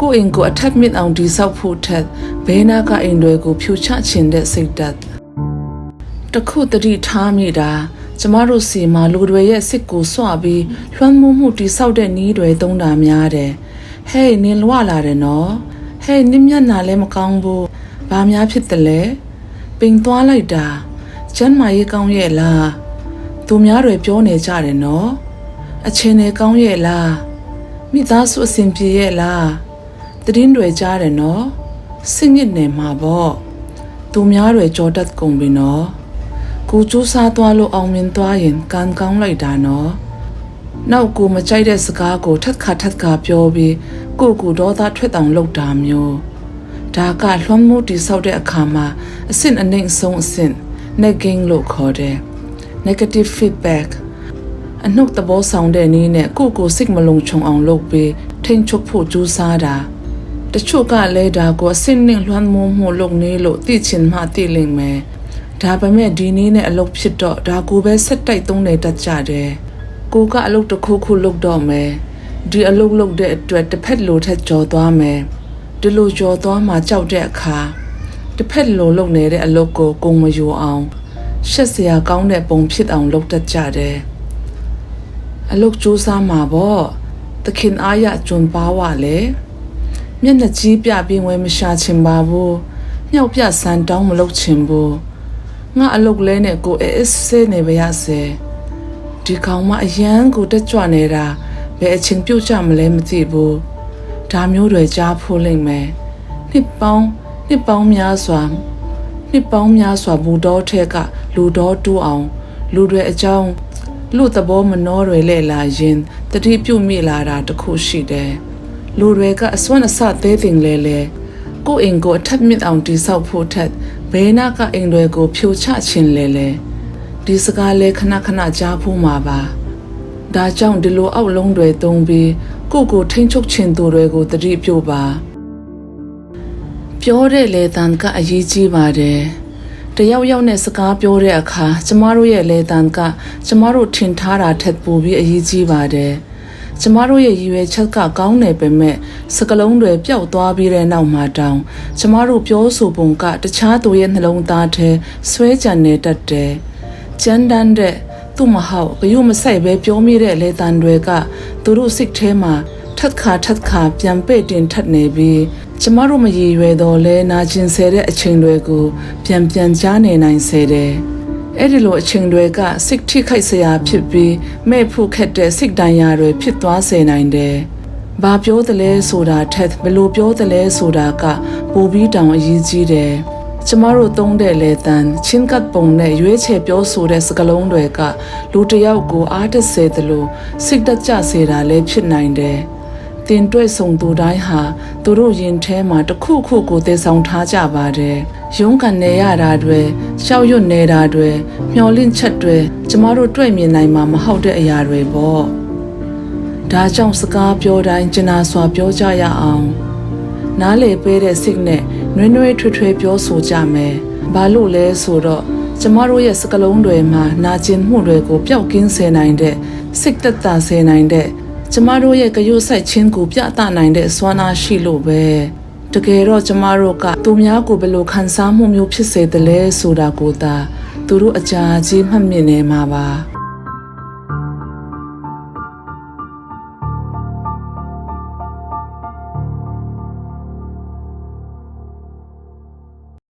ကိုယ့်အိမ်ကိုအထက်မြင့်အောင်ဒီဆောက်ဖို့ထက်ဘဲနာကအိမ်တွေကိုဖြိုချခြင်းတဲ့စိတ်ဓာတ်တခုတတိထားမိတာကျမတို့စီမှာလူတွေရဲ့စစ်ကိုစွပြီးလွှမ်းမိုးမှုတိဆောက်တဲ့နီးတွေသုံးတာများတယ်ဟဲ့နင်လွာလာတယ်နော်ဟဲ့နင်မျက်နှာလည်းမကောင်းဘူးဘာများဖြစ်တယ်လဲပိန်သွားလိုက်တာကျမ်းမာရေးကောင်းရဲ့လားသူများတွေပြောနေကြတယ်နော်အချင်းတွေကောင်းရဲ့လားမိသားစုအဆင်ပြေရဲ့လား တည်င်းတွေကြားတယ်နော်စိတ်ညစ်နေမှာပေါ့သူများတွေကြောတတ်ကုန်ပြီနော်ကိုစူးစားသွားလို့အောင်မြင်သွားရင်ကံကောင်းလိုက်တာနော်နောက်ကိုမကြိုက်တဲ့စကားကိုထက်ခါထက်ခါပြောပြီးကိုကိုဒေါသထွက်တောင်လုပ်တာမျိုးဒါကလွှမ်းမိုးတိဆောက်တဲ့အခါမှာအဆင့်အနှိမ့်ဆုံးအဆင့် nagging လို့ခေါ်တယ် negative feedback အနှုတ်သဘောဆောင်တဲ့နည်းနဲ့ကိုကိုစိတ်မလုံခြုံအောင်လုပ်ပြီးထိန်ချုပ်ဖို့ကြိုးစားတာ တချို့ကလည်းဒါကိုအဆင့်နှင့်လွှမ်းမိုးမှုလုပ်နေလို့သိချင်မှသိလိမ့်မယ်ဒါပေမဲ့ဒီနည်းနဲ့အလုပ်ဖြစ်တော့ဒါကိုပဲဆက်တိုက်သုံးနေတတ်ကြတယ်။ကိုကအလုပ်တစ်ခုခုလုပ်တော့မယ်။ဒီအလုပ်လုပ်တဲ့အတွက်တစ်ဖက်လိုထက်ကြော်သွားမယ်။ဒီလိုကြော်သွားမှကြောက်တဲ့အခါတစ်ဖက်လိုလုပ်နေတဲ့အလုပ်ကိုကိုမယိုအောင်ရှက်စရာကောင်းတဲ့ပုံဖြစ်အောင်လုပ်တတ်ကြတယ်။အလုပ်ကြိုးစားမှာပေါ့။သခင်အားရကျွန်းပါဝလေ။ မျက်နှာကြီးပြပြီးဝဲမရှာချင်ပါဘူး။မြောက်ပြဆန်တောင်းမလုပ်ချင်ဘူး။ငါအလုတ်လဲနဲ့ကိုအဲအစ်စေးနေပါရစေဒီကောင်မအရန်ကိုတက်ကြွနေတာဘယ်အချင်းပြုတ်ကြမလဲမသိဘူးဒါမျိုးတွေကြားဖို့လိမ့်မယ်နှစ်ပေါင်းနှစ်ပေါင်းများစွာနှစ်ပေါင်းများစွာဘူတော်ထက်ကလူတော်တူအောင် လူတွေအကြောင်းလူသဘောမနှောတွေလဲလာရင်တတိပြုတ်မိလာတာတခုရှိတယ် လူတွေကအစွမ်းအစသေးတင်လဲလဲကိုယ့်အိမ်ကိုအထက်မြင့်အောင်တိဆောက်ဖို့ထက်ဘဲနာကအိမ်တွေကိုဖြိုချခြင်းလေလေဒီစကားလဲခဏခဏကြားဖို့မှာပါဒါကြောင့်ဒီလိုအောက်လုံးတွေသုံးပြီးကိုယ့်ကိုထိန်းချုပ်ခြင်းသူတွေကိုတတိပြုပါပြောတဲ့လေတန်ကအရေးကြီးပါတယ်တယောက်ယောက်နဲ့စကားပြောတဲ့အခါကျမတို့ရဲ့လေတန်ကကျမတို့ထင်ထားတာထက်ပိုပြီးအရေးကြီးပါတယ် ကျမတို့ရဲ့ရည်ရွယ်ချက်ကကောင်းတယ်ပဲမဲ့စကလုံးတွေပျောက်သွားပြီးတဲ့နောက်မှာတောင်ကျမတို့ပြောဆိုပုံကတခြားသူရဲ့နှလုံးသားထဲဆွဲကြံနေတတ်တယ်။ကျန်းတန်းတဲ့သူ့မဟုတ်ဘယုမဆိုင်ပဲပြောမိတဲ့လေတန်တွေကသူတို့စိတ်ထဲမှာထက်ခါထက်ခါပြန်ပဲ့တင်ထက်နေပြီးကျမတို့မရည်ရွယ်တော့လဲနာကျင်ဆဲတဲ့အချိန်တွေကိုပြန်ပြန်ကြားနေနိုင်စေတယ်။ အဲ့ဒီလိုအချိန်တွေကစိတ်ထိခိုက်စရာဖြစ်ပြီးမဲ့ဖို့ခက်တဲ့စိတ်တန်ရာတွေဖြစ်သွားစေနိုင်တယ်။ဘာပြောသလဲဆိုတာထက်ဘယ်လိုပြောသလဲဆိုတာကပိုပြီးတောင်အရေးကြီးတယ်။ကျမတို့သုံးတဲ့လေတန်ချင်းကပ်ပုံနဲ့ရွေးချယ်ပြောဆိုတဲ့စကားလုံးတွေကလူတစ်ယောက်ကိုအားတစေသလိုစိတ်တက်ကြစေတာလည်းဖြစ်နိုင်တယ်။တင်တွေ့ဆုံသူတိုင်းဟာသူတို့ရင်ထဲမှာတစ်ခုခုကိုတည်ဆောင်ထားကြပါတယ်။ ရုန်းကန်နေရတာတွေရှောက်ရွတ်နေတာတွေမျောလင့်ချက်တွေကျမတို့တွေ့မြင်နိုင်မှာမဟုတ်တဲ့အရာတွေပေါ့။ဒါကြောင့်စကားပြောတိုင်းကျင်နာစွာပြောကြရအောင်။နားလေပေးတဲ့စိတ်နဲ့နှွေးနှွေးထွေးထွေးပြောဆိုကြမယ်။ဘာလို့လဲဆိုတော့ကျမတို့ရဲ့စကလုံးတွေမှာနာကျင်မှုတွေကိုပျောက်ကင်းစေနိုင်တဲ့စိတ်သက်သာစေနိုင်တဲ့ကျမတို့ရဲ့ကရုစိုက်ခြင်းကိုပြသနိုင်တဲ့စွမ်းအားရှိလို့ပဲ တကယ်တော့ကျမတို့ကသူများကိုဘယ်လိုခံစားမှုမျိုးဖြစ်စေသလဲဆိုတာကိုသာသူတို့အကြာကြီးမှတ်မြင်နေမှာပါ